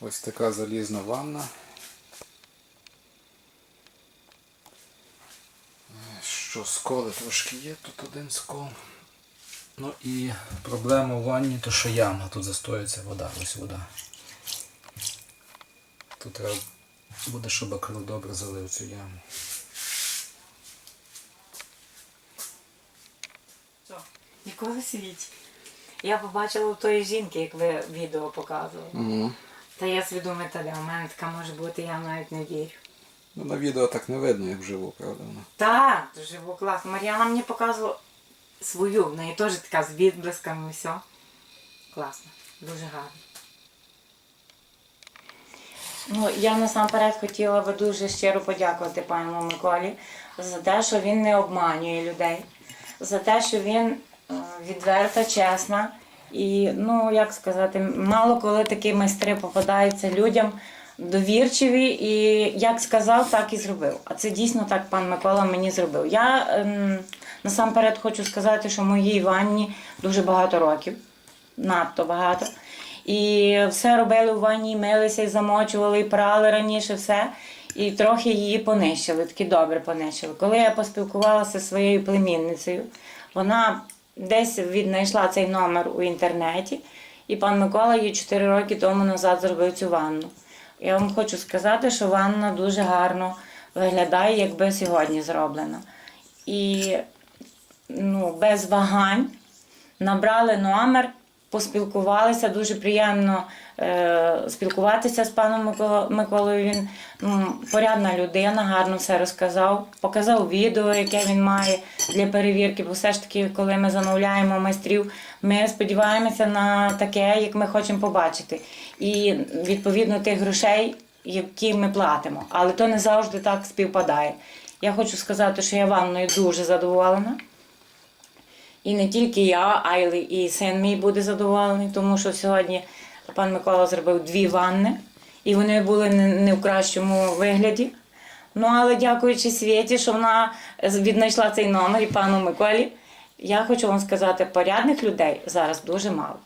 Ось така залізна ванна. Що сколи трошки є, тут один скол. Ну і проблема в ванні, то що яма, тут застоюється вода, ось вода. Тут треба буде, щоб акрил добре залив цю яму. Ніколи світі. Я побачила у тої жінки, як ви відео показували. Угу. Та я свідома таля, у мене така може бути, я навіть не вірю. Ну, на відео так не видно, як вживу, правда? Так, було класно. Мар'яна мені показувала свою, в неї теж така з відблисками, все. Класно, дуже гарно. Ну, я насамперед хотіла би дуже щиро подякувати пану Миколі за те, що він не обманює людей, за те, що він е, відверта, чесна. І, ну, як сказати, мало коли такі майстри попадаються людям довірчиві, і як сказав, так і зробив. А це дійсно так пан Микола мені зробив. Я ем, насамперед хочу сказати, що моїй ванні дуже багато років, надто багато. І все робили у ванні, милися, і замочували, і прали раніше все. І трохи її понищили, таки добре понищили. Коли я поспілкувалася зі своєю племінницею, вона десь віднайшла цей номер у інтернеті, і пан Микола її 4 роки тому назад зробив цю ванну. Я вам хочу сказати, що ванна дуже гарно виглядає, якби сьогодні зроблена. І ну, без вагань набрали номер, поспілкувалися. Дуже приємно е, спілкуватися з паном Миколою. Він порядна людина, гарно все розказав. Показав відео, яке він має для перевірки. Бо все ж таки, коли ми замовляємо майстрів, ми сподіваємося на таке, як ми хочемо побачити. І відповідно тих грошей, які ми платимо. Але то не завжди так співпадає. Я хочу сказати, що я ванною дуже задоволена. І не тільки я, а й і син мій буде задоволений, тому що сьогодні пан Микола зробив дві ванни, і вони були не, в кращому вигляді. Ну, але дякуючи Світі, що вона віднайшла цей номер і пану Миколі, я хочу вам сказати, порядних людей зараз дуже мало.